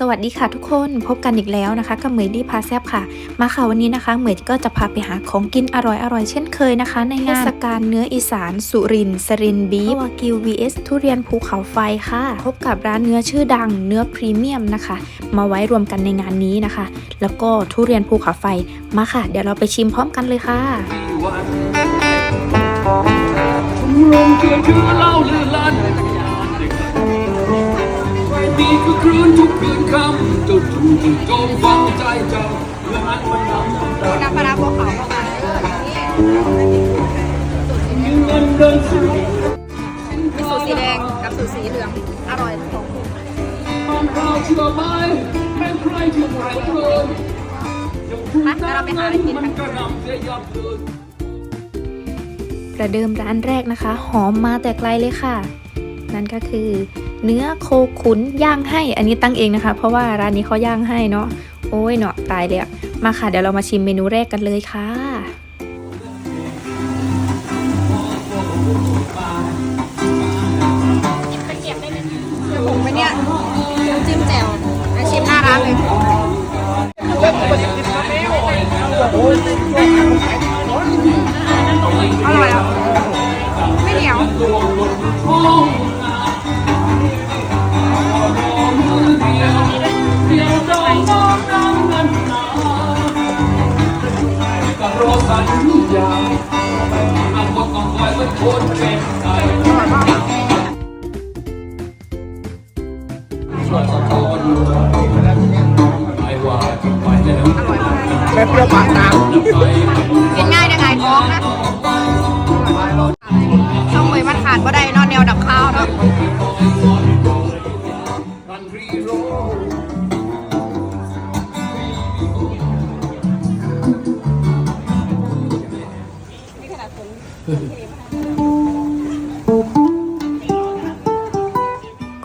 สวัสดีค่ะทุกคนพบกันอีกแล้วนะคะกับเหมยดีพาแซบค่ะ มาค่ะวันนี้นะคะเหมยก็จะพาไปหาของกินอร่อยๆเช่นเคยนะคะ ในงานเทศกาลเนื้ออีสานสุรินทร์สรินบีฟวากิว vs ทุเรียนภูเขาไฟค่ะ พบกับร้านเนื้อชื่อดังเนื้อพรีเมียมนะคะ มาไว้รวมกันในงานนี้นะคะ แล้วก็ทุเรียนภูเขาไฟมาค่ะ เดี๋ยวเราไปชิมพร้อมกันเลยค่ะลงเกลือเล่าลือลั่น นี่คือคลื่นทุกคืนคำเจ้าจู่จู่โจมฟังใจเจ้าเมื่อนั้นมันน้ำน้ำตาน้ำปลาร้าภูเขาเข้ามาเออนี่มีเงินเดินสู่มีสูตรสีแดงกับสูตรสีเหลืองอร่อยของคุณมันเราเชื่อไหมเป็นใครที่ไหนเลยยังพูดมาแล้วเราไปหาอะไรกินมักันกระนำเสียยับเลยประเดิมร้านแรกนะคะ หอมมาแต่ไกลเลยค่ะ นั่นก็คือ เนื้อโคขุนย่างให้อันนี้ตั้งเองนะคะ เพราะว่าร้านนี้เขาย่างให้เนาะโอ้ยเนาะตายเลยอะมาค่ะเดี๋ยวเรามาชิมเมนูแรกกันเลยค่ะ เปรี้ยวปากน้ำ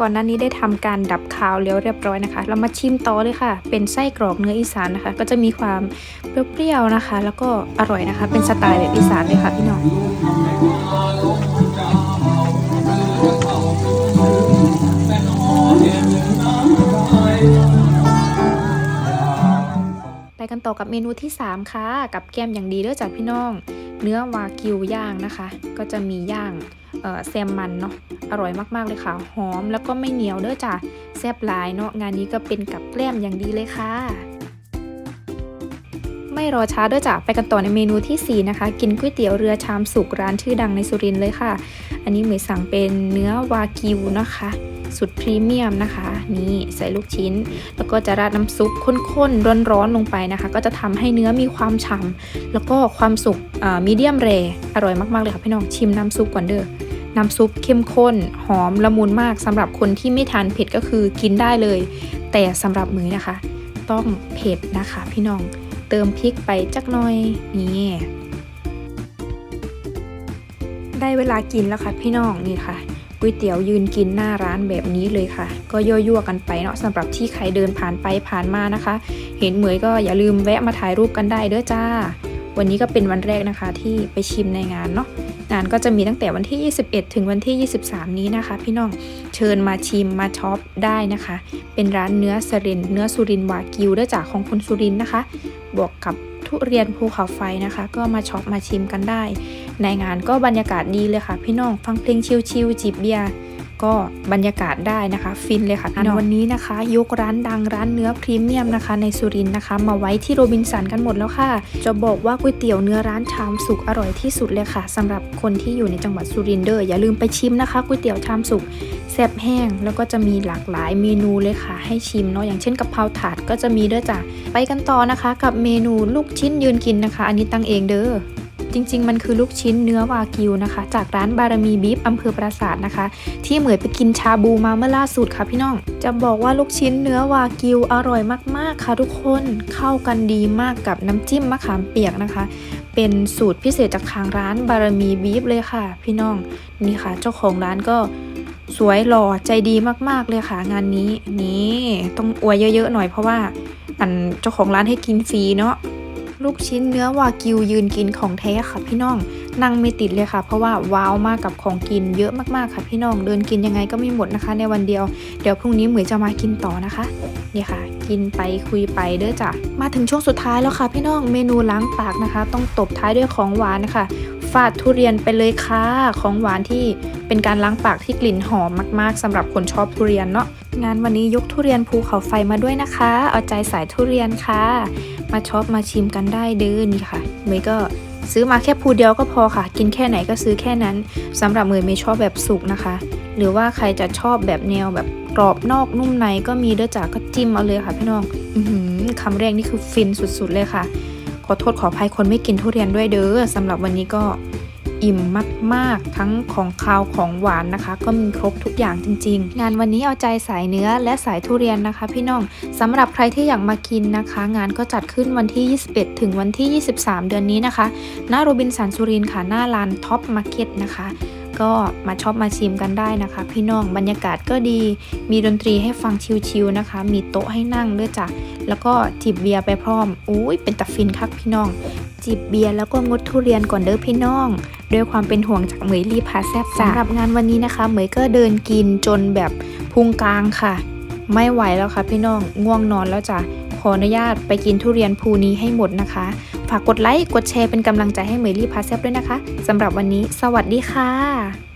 ก่อนหน้านี้ได้ทำการดับคาวแล้วเรียบร้อยนะคะ เรามาชิมต่อเลยค่ะ เป็นไส้กรอกเนื้ออีสานนะคะ ก็จะมีความเปรี้ยวๆนะคะ แล้วก็อร่อยนะคะ เป็นสไตล์แบบอีสานเลยค่ะพี่น้องไปกันต่อกับเมนูที่ 3 ค่ะ กับแกมอย่างดีเด้อจากพี่น้อง เนื้อวากิวย่างนะคะ ก็จะมีย่างเอ่อแซมมันเนาะอร่อยมากๆเลยค่ะ หอมแล้วก็ไม่เหนียวเด้อจ้ะแซ่บหลายเนาะงานนี้ก็เป็นกับแกล้มอย่างดีเลยค่ะ ไม่รอช้าเด้อจ้ะไปกันต่อในเมนูทีสี่4 นะคะ กินก๋วยเตี๋ยวเรือชามสุกร้านชื่อดังในสุรินทร์เลยค่ะ อันนี้เหมยสั่งเป็นเนื้อวากิวนะคะ สุดพรีเมียมนะคะ นี่ใส่ลูกชิ้น แล้วก็จะราดน้ำซุปข้นๆ ร้อนๆ ลงไปนะคะ ก็จะทำให้เนื้อมีความฉ่ำแล้วก็ความสุกมีเดียมแรอร่อยมากๆเลยค่ะพี่น้องชิมน้ำซุปก่อนเด้อน้ำซุปเข้มข้น หอมละมุนมากสำหรับคนที่ไม่ทานเผ็ดก็คือกินได้เลย แต่สำหรับมือนะคะ ต้องเผ็ดนะคะพี่น้องเติมพริกไปจักหน่อยนี่ได้เวลากินแล้วค่ะพี่น้องนี่ค่ะ ก๋วยเตี๋ยวยืนกินหน้าร้านแบบนี้เลยค่ะ ก็ยั่วๆกันไปเนาะสำหรับที่ใครเดินผ่านไปผ่านมานะคะ เห็นเหมยก็อย่าลืมแวะมาถ่ายรูปกันได้เด้อจ้า วันนี้ก็เป็นวันแรกนะคะที่ไปชิมในงานเนาะงานก็จะมีตั้งแต่วันที่ 21 ถึงวันที่ 23 นี้นะคะ พี่น้องเชิญมาชิมมาช็อปได้นะคะ เป็นร้านเนื้อสรินเนื้อสุรินวากิวเด้อจากของคนสุรินนะคะ บวกกับ ทุเรียนภูเขาไฟนะคะ ก็มาช็อปมาชิมกันได้ ในงานก็บรรยากาศดีเลยค่ะ พี่น้องฟังเพลงชิลๆจิบเบียร์ ก็บรรยากาศได้นะคะ ฟินเลยค่ะพี่น้องวันนี้นะคะ ยกร้านดังร้านเนื้อพรีเมียมนะคะ ในสุรินทร์นะคะ มาไว้ที่โรบินสันกันหมดแล้วค่ะ จะบอกว่าก๋วยเตี๋ยวเนื้อร้านชามสุกอร่อยที่สุดเลยค่ะสำหรับคนที่อยู่ในจังหวัดสุรินทร์เด้ออย่าลืมไปชิมนะคะก๋วยเตี๋ยวชามสุกแซ่บแห้งแล้วก็จะมีหลากหลายเมนูเลยค่ะ ให้ชิมเนาะอย่างเช่นกะเพราถาดก็จะมีเด้อจ้ะไปกันต่อนะคะ กับเมนูลูกชิ้นยืนกินนะคะ อันนี้ตั้งเองเด้อ จริง ๆ มันคือลูกชิ้นเนื้อวากิวนะคะ จากร้านบารมีบีฟอำเภอปราสาทนะคะ ที่เหมือนไปกินชาบูมาเมื่อล่าสุดค่ะพี่น้อง จะบอกว่าลูกชิ้นเนื้อวากิวอร่อยมากๆค่ะทุกคนเข้ากันดีมากกับน้ำจิ้มมะขามเปียกนะคะ เป็นสูตรพิเศษจากทางร้านบารมีบีฟเลยค่ะ พี่น้องนี่ค่ะ เจ้าของร้านก็สวยหล่อใจดีมากๆเลยค่ะ งานนี้นี่ต้องอวยเยอะๆหน่อยเพราะว่าอันเจ้าของร้านให้กินฟรีเนาะ ลูกชิ้นเนื้อวากิวยืนกินของแท้ค่ะพี่น้อง นั่งไม่ติดเลยค่ะ เพราะว่าว้าวมากกับของกินเยอะมากๆค่ะพี่น้อง เดินกินยังไงก็ไม่หมดนะคะ ในวันเดียว เดี๋ยวพรุ่งนี้เหมยจะมากินต่อนะคะ นี่ค่ะ กินไปคุยไปเด้อจ้ะ มาถึงช่วงสุดท้ายแล้วค่ะพี่น้อง เมนูล้างปากนะคะ ต้องตบท้ายด้วยของหวานนะคะ ฟาดทุเรียนไปเลยค่ะ ของหวานที่เป็นการล้างปากที่กลิ่นหอมมากๆสำหรับคนชอบทุเรียนเนาะงานวันนี้ยกทุเรียนภูเขาไฟมาด้วยนะคะ เอาใจสายทุเรียนค่ะ มาช็อปมาชิมกันได้เด้อนี่ค่ะเมย์ก็ซื้อมาแค่ภูเดียวก็พอค่ะ กินแค่ไหนก็ซื้อแค่นั้นสำหรับเมย์ไม่ชอบแบบสุกนะคะ หรือว่าใครจะชอบแบบแนวแบบกรอบนอกนุ่มในก็มีเด้อจ้าก็จิ้มเอาเลยค่ะพี่น้องอือหือคำแรกนี่คือฟินสุดๆเลยค่ะ ขอโทษขออภัยคนไม่กินทุเรียนด้วยเด้อสำหรับวันนี้ก็อิ่มมาก ๆ ทั้งของคาวของหวานนะคะ ก็มีครบทุกอย่างจริง ๆ งานวันนี้เอาใจสายเนื้อและสายทุเรียนนะคะ พี่น้องสำหรับใครที่อยากมากินนะคะ งานก็จัดขึ้นวันที่ 21 ถึงวันที่ 23 เดือนนี้นะคะหน้าโรบินสันสุรินค่ะหน้าลานท็อปมาร์เก็ตนะคะ ก็มาชอบมาชิมกันได้นะคะ พี่น้องบรรยากาศก็ดี มีดนตรีให้ฟังชิลๆนะคะ มีโต๊ะให้นั่งด้วยจ้ะแล้วก็จิบเบียร์ไปพร้อมอุ้ยเป็นตะฟินคักพี่น้อง จิบเบียร์แล้วก็งดทุเรียนก่อนเด้อพี่น้องด้วยความเป็นห่วงจากเหมยรีพาแซบสำหรับงานวันนี้นะคะ เหมยก็เดินกินจนแบบพุงกลางค่ะ ไม่ไหวแล้วค่ะพี่น้องง่วงนอนแล้วจ้ะ ขออนุญาตไปกินทุเรียนภูนี้ให้หมดนะคะ ฝากกดไลค์ กดแชร์เป็นกำลังใจให้เมลี่พาแซบด้วยนะคะสำหรับวันนี้ สวัสดีค่ะ